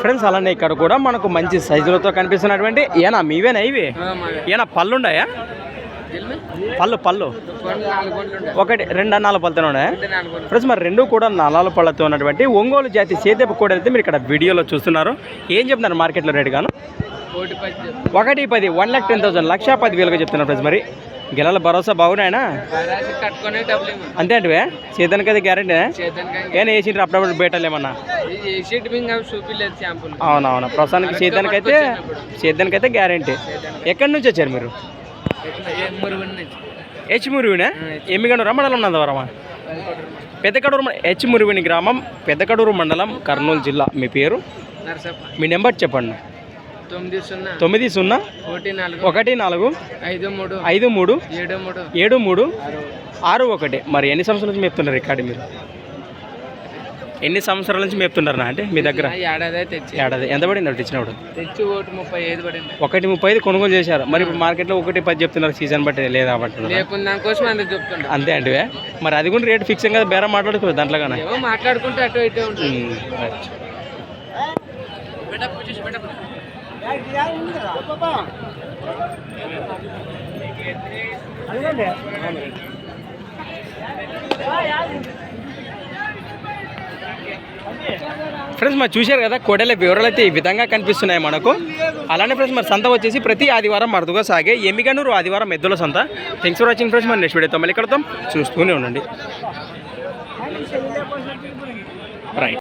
Friends అలానే ఇక్కడ కూడా మనకు మంచి సైజులతో కనిపిస్తున్నటువంటి ఏనా? మీవేనా ఇవి? ఏనా పళ్ళు ఉన్నాయా పళ్ళు పళ్ళు. ఒకటి రెండు నాలుగు పళ్ళతో ఫ్రెండ్స్ మరి రెండు కూడా నాలుగు పళ్ళతో ఉన్నటువంటి ఒంగోలు జాతి సేదెపు కూడా అయితే మీరు ఇక్కడ వీడియోలో చూస్తున్నారు. ఏం చెప్తున్నారు మార్కెట్లో రేటు గాను? ఒకటి పది వన్ ల్యాక్ టెన్ థౌసండ్ లక్ష పది వేలుగా చెప్తున్నారు ఫ్రెండ్స్ మరి. గెలల భరోసా బాగున్నాయనా? అంతే అంటే చేద్దానికి అయితే గ్యారెంటీ ఏమైనా వేసిండ్రు అప్పుడప్పుడు బయటలు ఏమన్నా? అవునవును ప్రస్తుతానికి చేద్దానికైతే చేద్దానికైతే గ్యారెంటీ. ఎక్కడి నుంచి వచ్చారు మీరు? హెచ్ మురివినే ఎమ్మిగండూరు మండలం నందవరమా పెద్దకడూరు మ- హెచ్ మురివిని గ్రామం పెద్దకడూరు మండలం కర్నూలు జిల్లా. మీ పేరు? మీ నెంబర్ చెప్పండి. తొమ్మిది సున్నా. ఒకటి నాలుగు. ఐదు మూడు. ఐదు మూడు. ఏడు మూడు. ఆరు ఒకటి. మరి ఎన్ని సంవత్సరాల నుంచి మేపుతున్నారు రికార్డు మీరు? ఎన్ని సంవత్సరాల నుంచి మేపుతున్నారా అంటే మీ దగ్గర? ఏడాది అయితే తెచ్చి ఏడాది. ఎంత పడింది ఒకటి ఇచ్చినప్పుడు? తెచ్చి ఒకటి ముప్పై ఐదు పడింది. ఒకటి ముప్పై ఐదు కొనుగోలు చేశారు. మరి ఇప్పుడు మార్కెట్లో ఒకటి పది చెప్తున్నారు సీజన్ బట్టి లేదా లేకుండా దానికోసం అంతే అంటే మరి అది కూడా రేట్ ఫిక్స్ కదా బేరం మాట్లాడుకోవచ్చు దాంట్లో కానీ మాట్లాడుకుంటే అటు ఇటు ఉంటుంది ఫ్రెండ్స్ మరి చూశారు కదా కోడెల వివరాలు అయితే ఈ విధంగా కనిపిస్తున్నాయి మనకు. అలానే ఫ్రెండ్స్ మరి సంత వచ్చేసి ప్రతి ఆదివారం మరుదుగా సాగే ఎమ్మిగనూరు ఆదివారం ఎద్దుల సంత. థ్యాంక్స్ ఫర్ వాచింగ్ ఫ్రెండ్స్ మరి నెక్స్ట్ వీడియోతో మళ్ళీ కడతాం చూస్తూనే ఉండండి. రైట్